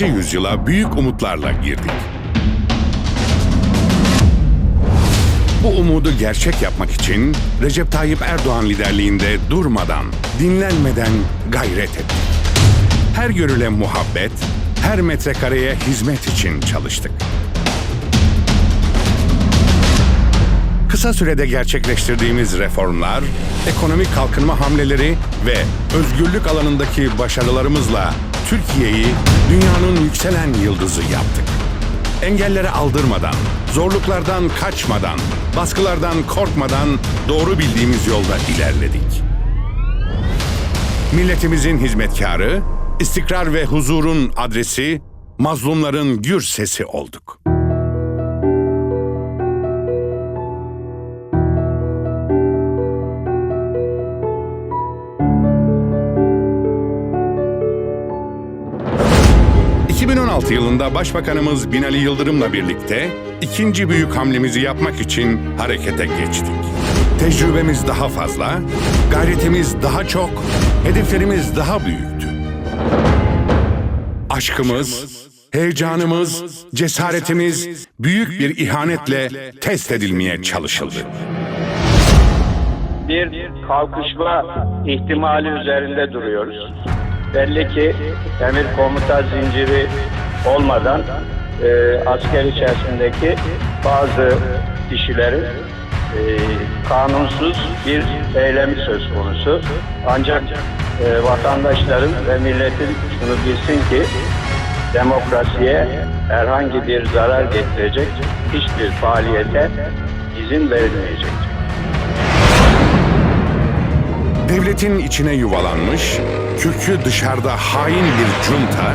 21. yüzyıla büyük umutlarla girdik. Bu umudu gerçek yapmak için Recep Tayyip Erdoğan liderliğinde durmadan, dinlenmeden gayret ettik. Her görüle muhabbet, her metrekareye hizmet için çalıştık. Kısa sürede gerçekleştirdiğimiz reformlar, ekonomik kalkınma hamleleri ve özgürlük alanındaki başarılarımızla Türkiye'yi dünyanın yükselen yıldızı yaptık. Engellere aldırmadan, zorluklardan kaçmadan, baskılardan korkmadan doğru bildiğimiz yolda ilerledik. Milletimizin hizmetkarı, istikrar ve huzurun adresi, mazlumların gür sesi olduk. ...2016 yılında Başbakanımız Binali Yıldırım'la birlikte... ...ikinci büyük hamlemizi yapmak için harekete geçtik. Tecrübemiz daha fazla, gayretimiz daha çok, hedeflerimiz daha büyüktü. Aşkımız, heyecanımız, cesaretimiz büyük bir ihanetle test edilmeye çalışıldı. bir kalkışma ihtimali üzerinde duruyoruz. Belli ki emir komuta zinciri olmadan e, asker içerisindeki bazı kişilerin e, kanunsuz bir eylemi söz konusu. Ancak e, vatandaşların ve milletin şunu bilsin ki demokrasiye herhangi bir zarar getirecek hiçbir faaliyete izin verilmeyecektir. Devletin içine yuvalanmış, kürkü dışarıda hain bir junta,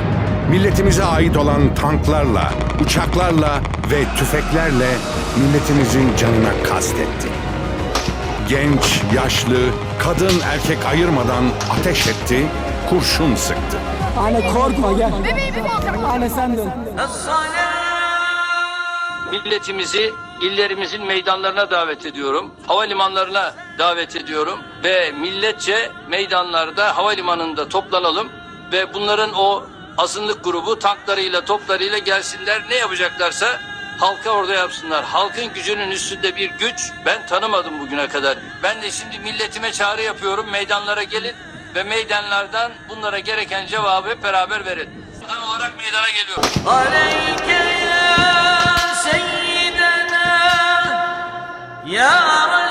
milletimize ait olan tanklarla, uçaklarla ve tüfeklerle milletimizin canına kastetti. Genç, yaşlı, kadın, erkek ayırmadan ateş etti, kurşun sıktı. Anne korkma gel. Anne sen dön. milletimizi illerimizin meydanlarına davet ediyorum. Havalimanlarına davet ediyorum ve milletçe meydanlarda havalimanında toplanalım ve bunların o azınlık grubu tanklarıyla toplarıyla gelsinler ne yapacaklarsa halka orada yapsınlar. Halkın gücünün üstünde bir güç ben tanımadım bugüne kadar. Ben de şimdi milletime çağrı yapıyorum meydanlara gelin ve meydanlardan bunlara gereken cevabı hep beraber verin. Tam olarak meydana geliyorum. Aleyke ya seyyidena ya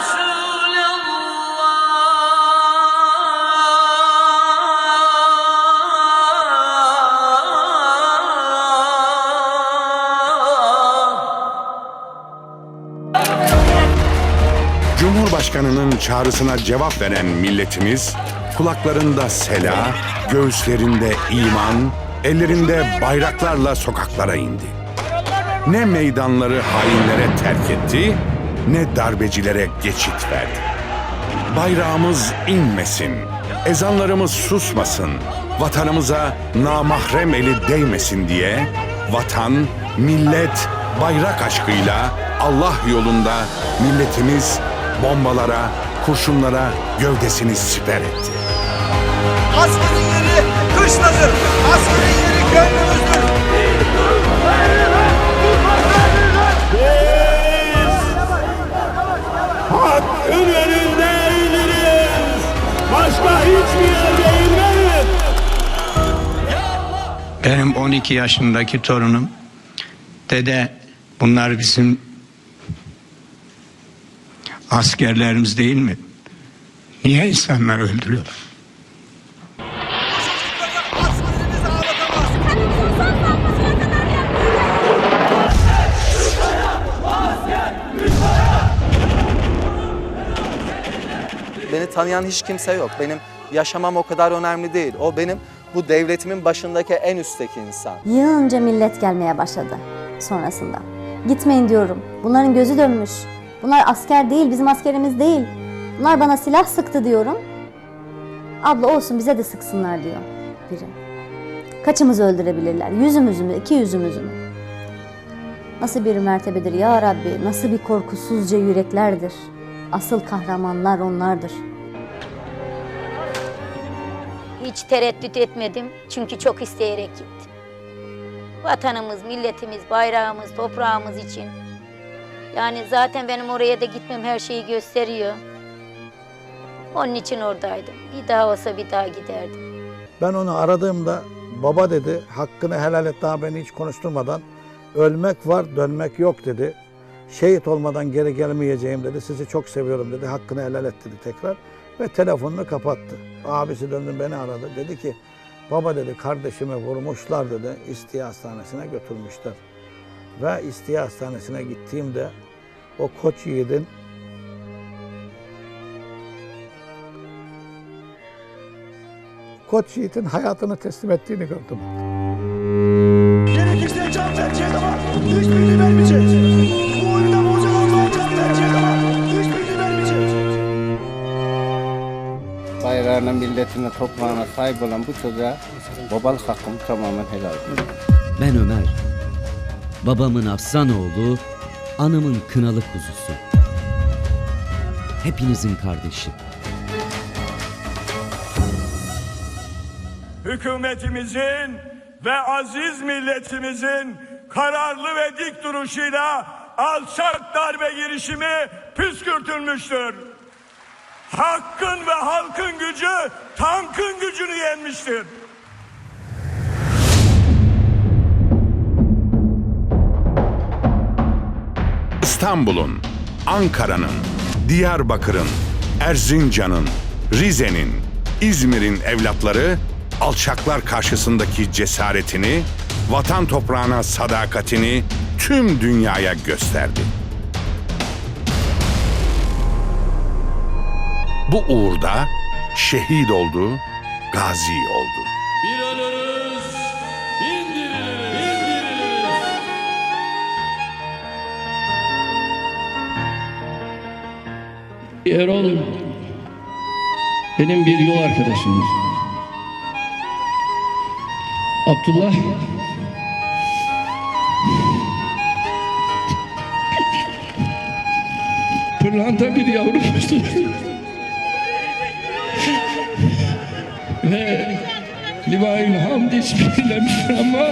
Cumhurbaşkanının çağrısına cevap veren milletimiz, kulaklarında sela, göğüslerinde iman, ellerinde bayraklarla sokaklara indi. Ne meydanları hainlere terk etti, ne darbecilere geçit verdi. Bayrağımız inmesin, ezanlarımız susmasın, vatanımıza namahrem eli değmesin diye vatan, millet, bayrak aşkıyla Allah yolunda milletimiz bombalara, kurşunlara gövdesini siper etti. Askerin yeri kışladır. Askerin yeri gönlümüzdür. hakkın önünde eğiliriz. Başka hiçbir yerde eğilmeyiz. Benim 12 yaşındaki torunum dede bunlar bizim askerlerimiz değil mi? Niye insanlar öldürüyor? Askerimiz ağlatamaz. Beni tanıyan hiç kimse yok. Benim yaşamam o kadar önemli değil. O benim bu devletimin başındaki en üstteki insan. Yığınca millet gelmeye başladı sonrasında. Gitmeyin diyorum. Bunların gözü dönmüş. Bunlar asker değil, bizim askerimiz değil. Bunlar bana silah sıktı diyorum. Abla olsun bize de sıksınlar diyor biri. Kaçımızı öldürebilirler? Yüzümüzü mü, iki yüzümüzü mü? Nasıl bir mertebedir ya Rabbi, nasıl bir korkusuzca yüreklerdir. Asıl kahramanlar onlardır. Hiç tereddüt etmedim çünkü çok isteyerek gittim. Vatanımız, milletimiz, bayrağımız, toprağımız için. Yani zaten benim oraya da gitmem her şeyi gösteriyor. Onun için oradaydım. Bir daha olsa bir daha giderdim. Ben onu aradığımda baba dedi hakkını helal et daha beni hiç konuşturmadan ölmek var dönmek yok dedi. Şehit olmadan geri gelmeyeceğim dedi. Sizi çok seviyorum dedi. Hakkını helal et dedi tekrar. Ve telefonunu kapattı. Abisi döndü beni aradı. Dedi ki baba dedi kardeşimi vurmuşlar dedi. İstiya hastanesine götürmüşler. Ve İstiya hastanesine gittiğimde o koç yiğidin koç yiğitin hayatını teslim ettiğini gördüm. Gerekirse can tercih ama hiçbirini vermeyecek. Bu oyunda bozacak olmaya can tercih ama hiçbirini vermeyecek. Bayrağına, milletine, toprağına sahip olan bu çocuğa babalık hakkımı tamamen helal ediyorum. Ben Ömer. Babamın Afsanoğlu, anamın kınalı kuzusu. Hepinizin kardeşi. Hükümetimizin ve aziz milletimizin kararlı ve dik duruşuyla alçak darbe girişimi püskürtülmüştür. Hakkın ve halkın gücü tankın gücünü yenmiştir. İstanbul'un, Ankara'nın, Diyarbakır'ın, Erzincan'ın, Rize'nin, İzmir'in evlatları alçaklar karşısındaki cesaretini, vatan toprağına sadakatini tüm dünyaya gösterdi. Bu uğurda şehit oldu, gazi oldu. Erol benim bir yol arkadaşımız. Abdullah pırlanta bir yavrumuzdur. Ve Livail Hamd hiçbirlemiştir ama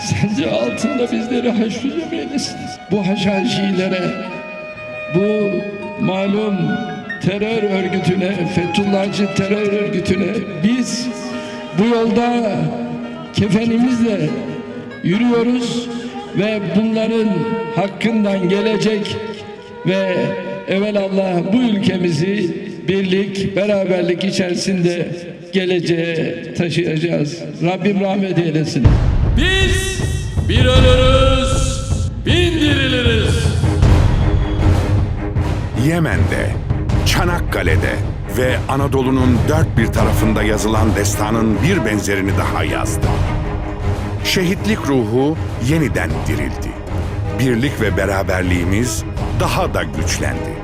sadece altında bizleri haşrücem eylesin. Bu haşhaşilere bu malum terör örgütüne, Fethullahçı terör örgütüne biz bu yolda kefenimizle yürüyoruz ve bunların hakkından gelecek ve evelallah bu ülkemizi birlik, beraberlik içerisinde geleceğe taşıyacağız. Rabbim rahmet eylesin. Biz bir ölürüz, bin diriliriz. Yemen'de, Çanakkale'de ve Anadolu'nun dört bir tarafında yazılan destanın bir benzerini daha yazdı. Şehitlik ruhu yeniden dirildi. Birlik ve beraberliğimiz daha da güçlendi.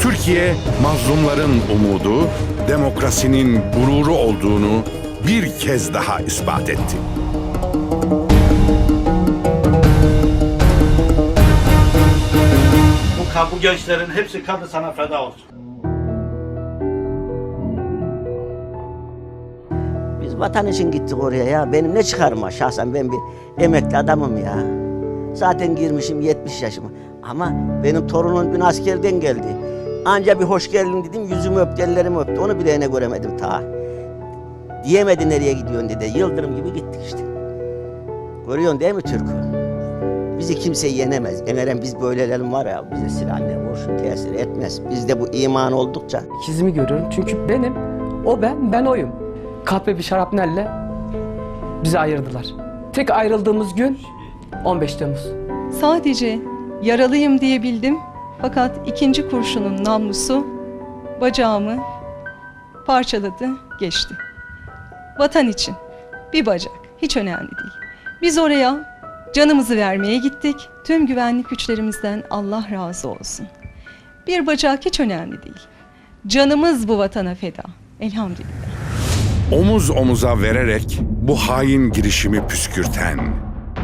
Türkiye mazlumların umudu, demokrasinin gururu olduğunu bir kez daha ispat etti. Bu, bu gençlerin hepsi kanı sana feda olsun. Biz vatan için gittik oraya ya. Benim ne çıkarım var şahsen ben bir emekli adamım ya. Zaten girmişim 70 yaşıma. Ama benim torunum dün askerden geldi. Anca bir hoş geldin dedim yüzümü öptü ellerimi öptü. Onu bile ne göremedim ta. Diyemedi nereye gidiyorsun dedi. Yıldırım gibi gittik işte. Görüyorsun değil mi Türk'ü? Bizi kimse yenemez. Emeren biz böylelerim var ya bize silah ne vursun tesir etmez. Bizde bu iman oldukça İkizimi görüyorum çünkü benim, o ben, ben oyum. Kahpe bir şarapnelle bizi ayırdılar. Tek ayrıldığımız gün 15 Temmuz. Sadece yaralıyım diyebildim fakat ikinci kurşunun namlusu bacağımı parçaladı, geçti. Vatan için bir bacak hiç önemli değil. Biz oraya canımızı vermeye gittik. Tüm güvenlik güçlerimizden Allah razı olsun. Bir bacak hiç önemli değil. Canımız bu vatana feda. Elhamdülillah. omuz omuza vererek bu hain girişimi püskürten,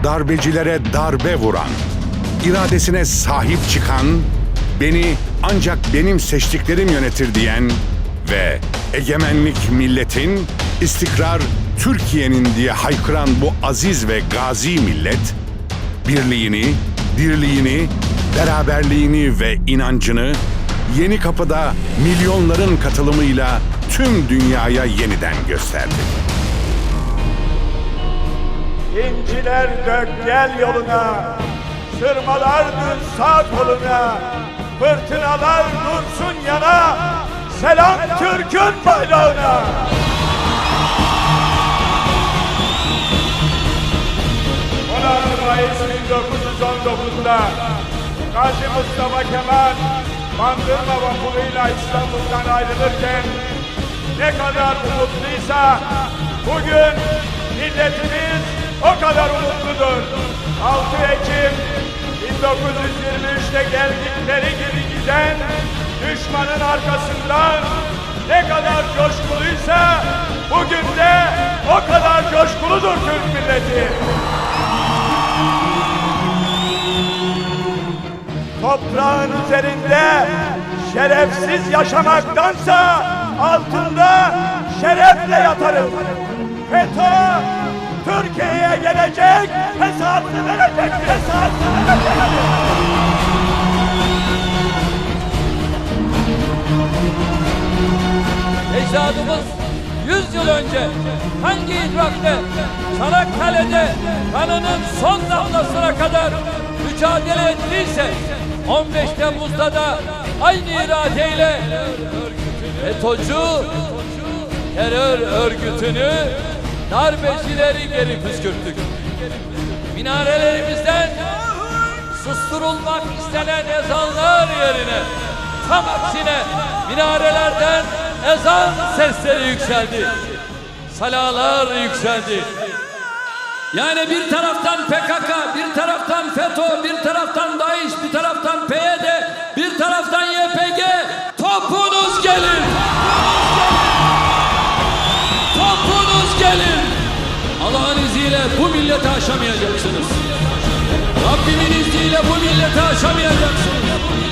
darbecilere darbe vuran, iradesine sahip çıkan, beni ancak benim seçtiklerim yönetir diyen ve egemenlik milletin, istikrar Türkiye'nin diye haykıran bu aziz ve gazi millet, birliğini, dirliğini, beraberliğini ve inancını Yeni Kapı'da milyonların katılımıyla tüm dünyaya yeniden gösterdi. İnciler dök gel yoluna, sırmalar düz sağ koluna, fırtınalar dursun yana, selam Türk'ün bayrağına. Mayıs 1919'da Gazi Mustafa Kemal Bandırma vapuruyla İstanbul'dan ayrılırken ne kadar umutluysa bugün milletimiz o kadar umutludur. 6 Ekim 1923'te geldikleri gibi giden düşmanın arkasından ne kadar coşkuluysa bugün de o kadar coşkuludur Türk milleti. Toprağın üzerinde şerefsiz yaşamaktansa altında şerefle yatarım. FETÖ Türkiye'ye gelecek, hesabını verecek, hesabını verecek. Ecdadımız 100 yıl önce hangi idrakle Çanakkale'de kanının son damlasına kadar mücadele ettiyse 15 Temmuz'da da aynı iradeyle FETÖ'cü terör örgütünü darbecileri geri püskürttük. Minarelerimizden susturulmak istenen ezanlar yerine tam aksine minarelerden ezan sesleri yükseldi. Salalar yükseldi. Yani bir taraftan PKK, bir taraftan FETÖ, bir taraftan DAEŞ, bir taraftan PYD, bir taraftan YPG. Topunuz gelin. Topunuz gelin. Allah'ın izniyle bu milleti aşamayacaksınız. Rabbimin izniyle bu milleti aşamayacaksınız.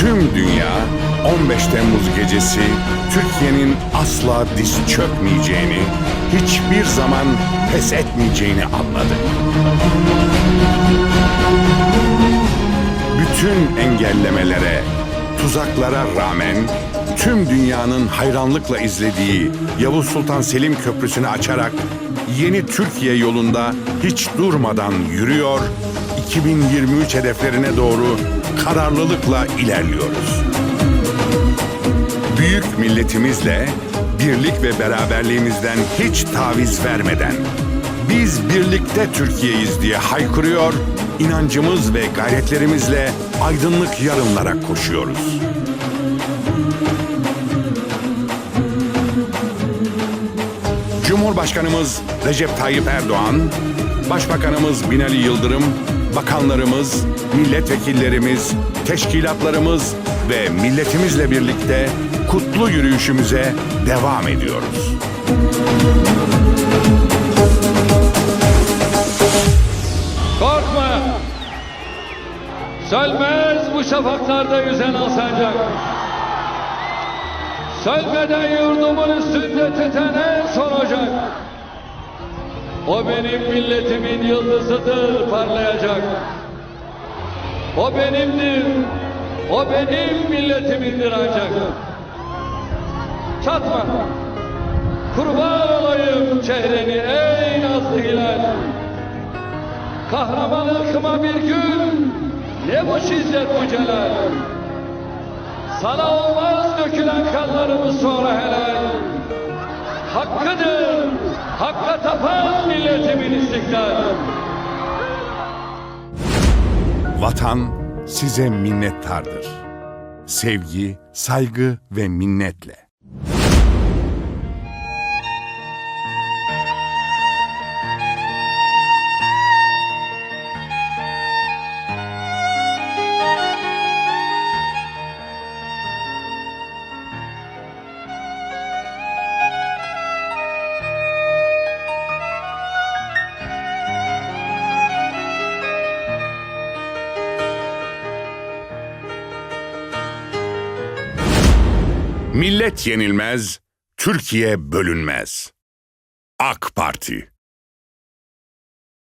Tüm dünya 15 Temmuz gecesi Türkiye'nin asla diz çökmeyeceğini, hiçbir zaman pes etmeyeceğini anladı. Bütün engellemelere, tuzaklara rağmen tüm dünyanın hayranlıkla izlediği Yavuz Sultan Selim Köprüsü'nü açarak yeni Türkiye yolunda hiç durmadan yürüyor, 2023 hedeflerine doğru kararlılıkla ilerliyoruz. Büyük milletimizle birlik ve beraberliğimizden hiç taviz vermeden biz birlikte Türkiye'yiz diye haykırıyor, inancımız ve gayretlerimizle aydınlık yarınlara koşuyoruz. Cumhurbaşkanımız Recep Tayyip Erdoğan, Başbakanımız Binali Yıldırım, bakanlarımız, milletvekillerimiz, teşkilatlarımız ve milletimizle birlikte kutlu yürüyüşümüze devam ediyoruz. Korkma. Sönmez bu şafaklarda yüzen alsancak. Sönmeden yurdumun üstünde titreyen son ocak. O benim milletimin yıldızıdır parlayacak. O benimdir. O benim milletimindir ancak. Çatma. Kurban olayım çehreni ey nazlı hilal. Kahraman ırkıma bir gün ne bu şiddet bu celal. Sana olmaz dökülen kanlarımız sonra helal. Hakkıdır, hakka tapan milletimin istiklal. Vatan size minnettardır. Sevgi, saygı ve minnetle. Millet yenilmez, Türkiye bölünmez. AK Parti